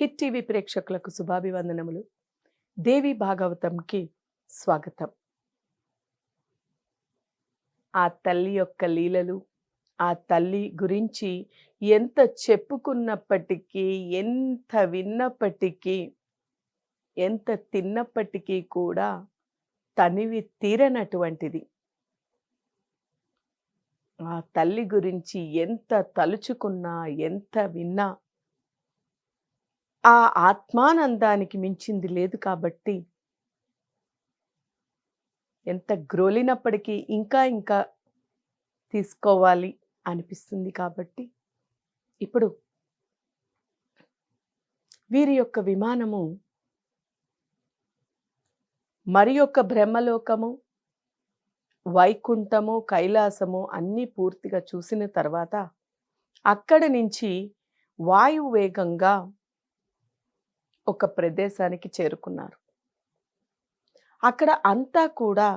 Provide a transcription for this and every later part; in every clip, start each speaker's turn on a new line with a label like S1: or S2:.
S1: Hit TV ప్రేక్షకులకు శుభాభివందనములు. దేవి భాగవతంకి స్వాగతం. ఆ తల్లి యొక్క లీలలు ఆ తల్లి గురించి ఎంత చెప్పుకున్నప్పటికీ ఎంత విన్నప్పటికీ ఎంత తిన్నప్పటికీ కూడా తనివి తీరనటువంటిది. ఆ తల్లి గురించి ఎంత తలుచుకున్నా ఎంత విన్నా ఆ ఆత్మానందానికి మించింది లేదు కాబట్టి ఎంత గ్రోలినప్పటికీ ఇంకా ఇంకా తీసుకోవాలి అనిపిస్తుంది కాబట్టి ఇప్పుడు వీరి యొక్క విమానము మరి యొక్క బ్రహ్మలోకము వైకుంఠము కైలాసము అన్నీ పూర్తిగా చూసిన తర్వాత అక్కడి నుంచి వాయు వేగంగా ఒక ప్రదేశానికి చేరుకున్నారు. అక్కడ అంతా కూడా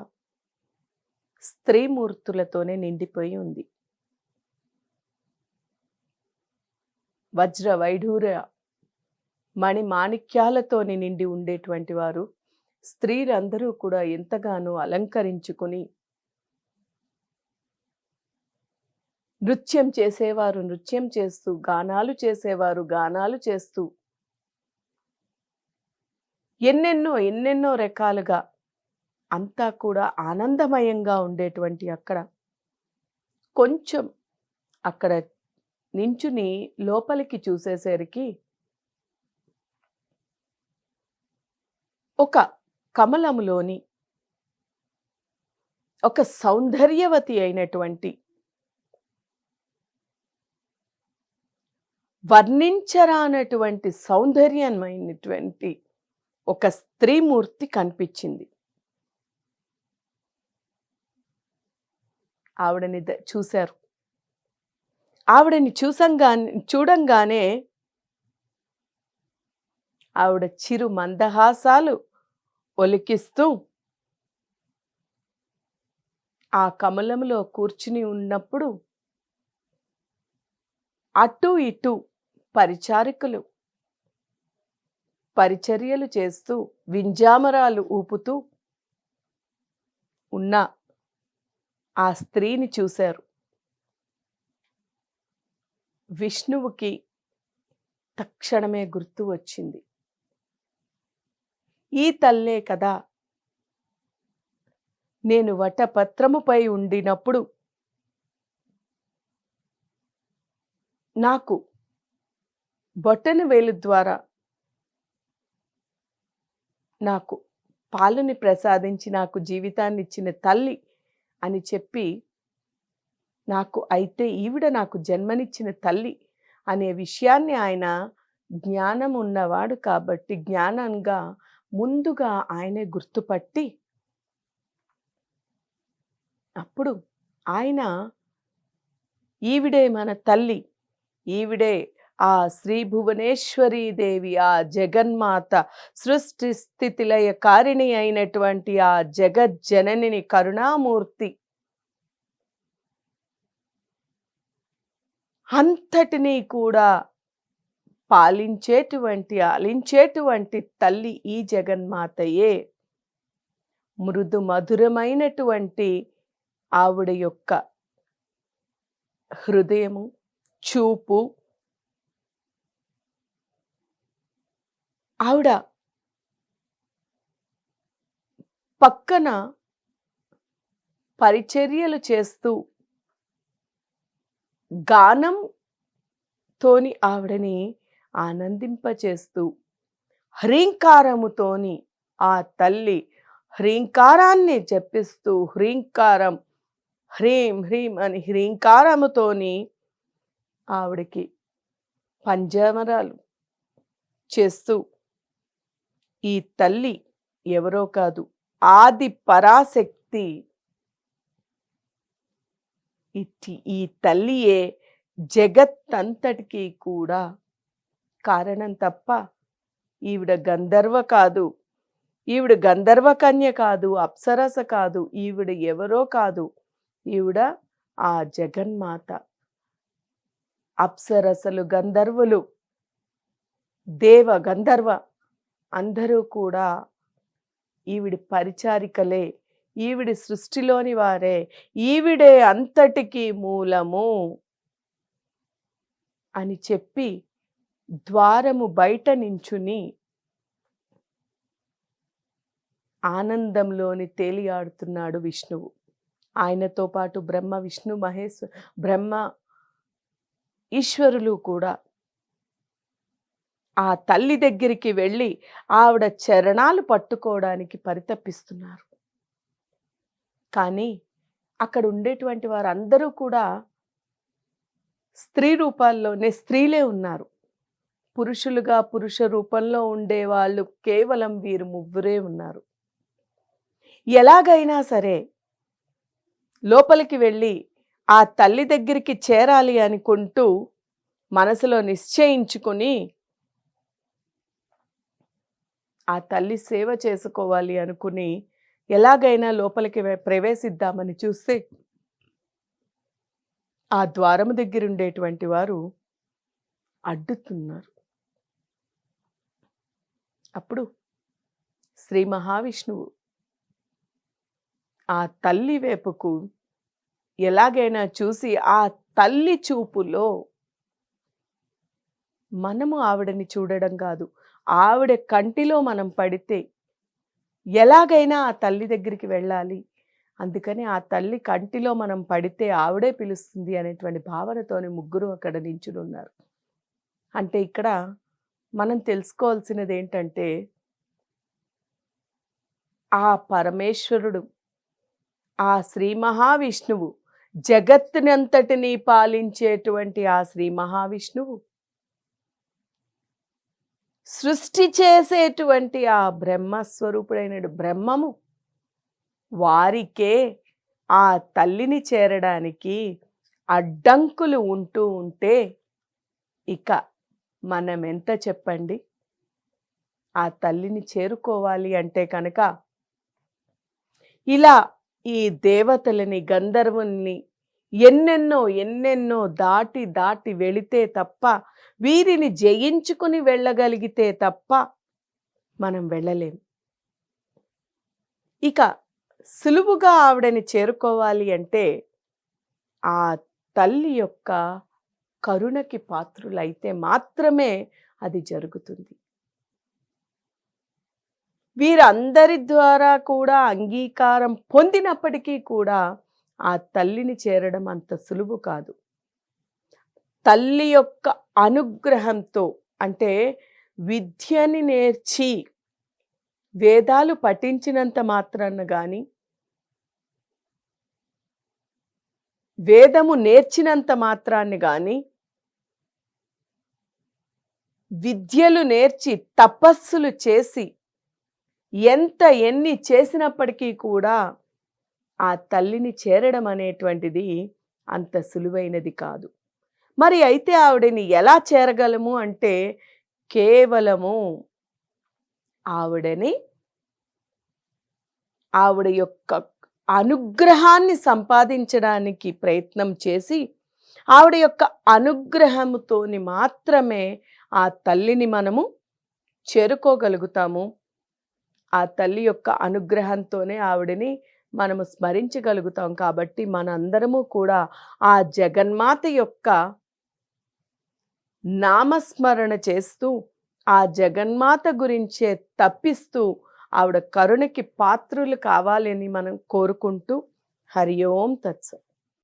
S1: స్త్రీమూర్తులతోనే నిండిపోయి ఉంది. వజ్ర వైఢూర్య మణి మాణిక్యాలతోని నిండి ఉండేటువంటి వారు స్త్రీలందరూ కూడా ఎంతగానో అలంకరించుకుని నృత్యం చేసేవారు నృత్యం చేస్తూ గానాలు చేసేవారు గానాలు చేస్తూ ఎన్నెన్నో ఎన్నెన్నో రకాలుగా అంతా కూడా ఆనందమయంగా ఉండేటువంటి అక్కడ. కొంచెం అక్కడ నించుని లోపలికి చూసేసరికి ఒక కమలములోని ఒక సౌందర్యవతి అయినటువంటి వర్ణించరానటువంటి సౌందర్యమైనటువంటి ఒక స్త్రీమూర్తి కనిపించింది. ఆవిడని ద- చూశారు. ఆవిడని చూసంగా చూడంగానే ఆవిడ చిరు మందహాసాలు ఒలికిస్తూ ఆ కమలంలో కూర్చుని ఉన్నప్పుడు అటు ఇటు పరిచారికులు పరిచర్యలు చేస్తూ వింజామరాలు ఊపుతూ ఉన్న ఆ స్త్రీని చూశారు. విష్ణువుకి తక్షణమే గుర్తు వచ్చింది. ఈ తల్లే కదా! నేను వటపత్రముపై ఉండినప్పుడు నాకు బొట్టన వేలు ద్వారా నాకు పాలుని ప్రసాదించి నాకు జీవితాన్ని ఇచ్చిన తల్లి అని చెప్పి నాకు అయితే ఈవిడ నాకు జన్మనిచ్చిన తల్లి అనే విషయాన్ని ఆయన జ్ఞానం ఉన్నవాడు కాబట్టి జ్ఞానంగా ముందుగా ఆయనే గుర్తుపట్టి అప్పుడు ఆయన ఈవిడే మన తల్లి ఈవిడే ఆ శ్రీ భువనేశ్వరీ దేవి ఆ జగన్మాత సృష్టి స్థితిలయ కారిణి అయినటువంటి ఆ జగజ్జననిని కరుణామూర్తి అంతటినీ కూడా పాలించేటువంటి ఆలించేటువంటి తల్లి ఈ జగన్మాతయే. మృదు మధురమైనటువంటి ఆవిడ యొక్క హృదయము చూపు ఆవిడ పక్కన పరిచర్యలు చేస్తూ గానం తోని ఆవిడని ఆనందింపచేస్తూ హ్రీంకారముతోని ఆ తల్లి హ్రీంకారాన్ని జపిస్తూ హ్రీంకారం హ్రీం హ్రీం అని హ్రీంకారముతోని ఆవిడకి పంజామరాలు చేస్తూ ఈ తల్లి ఎవరో కాదు ఆది పరాశక్తి. ఈ తల్లియే జగత్తంతటికి కూడా కారణం తప్ప ఈవిడ గంధర్వ కాదు. ఈవిడ గంధర్వ కన్య కాదు అప్సరస కాదు ఈవిడ ఎవరో కాదు ఈవిడ ఆ జగన్మాత. అప్సరసలు గంధర్వులు దేవ గంధర్వ. అందరూ కూడా ఈవిడి పరిచారికలే ఈవిడి సృష్టిలోని వారే ఈవిడే అంతటికి మూలము అని చెప్పి ద్వారము బయట నించుని ఆనందంలోని తేలియాడుతున్నాడు విష్ణువు. ఆయనతో పాటు బ్రహ్మ విష్ణు మహేశ్వ బ్రహ్మ ఈశ్వరులు కూడా ఆ తల్లి దగ్గరికి వెళ్ళి ఆవిడ చరణాలు పట్టుకోవడానికి పరితపిస్తున్నారు. కానీ అక్కడ ఉండేటువంటి వారందరూ కూడా స్త్రీ రూపాల్లోనే స్త్రీలే ఉన్నారు. పురుషులుగా పురుష రూపంలో ఉండే వాళ్ళు కేవలం వీరు ముగ్గురే ఉన్నారు. ఎలాగైనా సరే లోపలికి వెళ్ళి ఆ తల్లి దగ్గరికి చేరాలి అనుకుంటూ మనసులో నిశ్చయించుకొని ఆ తల్లి సేవ చేసుకోవాలి అనుకుని ఎలాగైనా లోపలికి ప్రవేశిద్దామని చూస్తే ఆ ద్వారము దగ్గరుండేటువంటి వారు అడ్డుతున్నారు. అప్పుడు శ్రీ మహావిష్ణువు ఆ తల్లి వైపుకు ఎలాగైనా చూసి ఆ తల్లి చూపులో మనము ఆవిడని చూడడం కాదు ఆవిడ కంటిలో మనం పడితే ఎలాగైనా ఆ తల్లి దగ్గరికి వెళ్ళాలి. అందుకని ఆ తల్లి కంటిలో మనం పడితే ఆవిడే పిలుస్తుంది అనేటువంటి భావనతోని ముగ్గురు అక్కడ నించుని ఉన్నారు అంటే ఇక్కడ మనం తెలుసుకోవాల్సినది ఏంటంటే ఆ పరమేశ్వరుడు ఆ శ్రీ మహావిష్ణువు జగత్తునంతటినీ పాలించేటువంటి ఆ శ్రీ మహావిష్ణువు సృష్టి చేసేటువంటి ఆ బ్రహ్మస్వరూపుడైన బ్రహ్మము. వారికే ఆ తల్లిని చేరడానికి అడ్డంకులు ఉంటూ ఉంటే ఇక మనం ఎంత చెప్పండి? ఆ తల్లిని చేరుకోవాలి అంటే కనుక ఇలా ఈ దేవతలని గంధర్వుల్ని ఎన్నెన్నో ఎన్నెన్నో దాటి దాటి వెళితే తప్ప వీరిని జయించుకుని వెళ్ళగలిగితే తప్ప మనం వెళ్ళలేం. ఇక సులువుగా ఆవిడని చేరుకోవాలి అంటే ఆ తల్లి యొక్క కరుణకి పాత్రులైతే మాత్రమే అది జరుగుతుంది. వీరందరి ద్వారా కూడా అంగీకారం పొందినప్పటికీ కూడా ఆ తల్లిని చేరడం అంత సులువు కాదు. తల్లి యొక్క అనుగ్రహంతో అంటే విద్యని నేర్చి వేదాలు పఠించినంత మాత్రాన కానీ వేదము నేర్చినంత మాత్రాన్ని కానీ విద్యలు నేర్చి తపస్సులు చేసి ఎంత ఎన్ని చేసినప్పటికీ కూడా ఆ తల్లిని చేరడం అనేటువంటిది అంత సులువైనది కాదు. మరి అయితే ఆవిడని ఎలా చేరగలము అంటే కేవలము ఆవిడని ఆవిడ యొక్క అనుగ్రహాన్ని సంపాదించడానికి ప్రయత్నం చేసి ఆవిడ యొక్క అనుగ్రహముతోని మాత్రమే ఆ తల్లిని మనము చేరుకోగలుగుతాము. ఆ తల్లి యొక్క అనుగ్రహంతోనే ఆవిడని మనము స్మరించగలుగుతాం కాబట్టి మనందరము కూడా ఆ జగన్మాత యొక్క నామస్మరణ చేస్తూ ఆ జగన్మాత గురించే తప్పిస్తూ ఆవిడ కరుణకి పాత్రులు కావాలని మనం కోరుకుంటూ హరి ఓం తత్సత్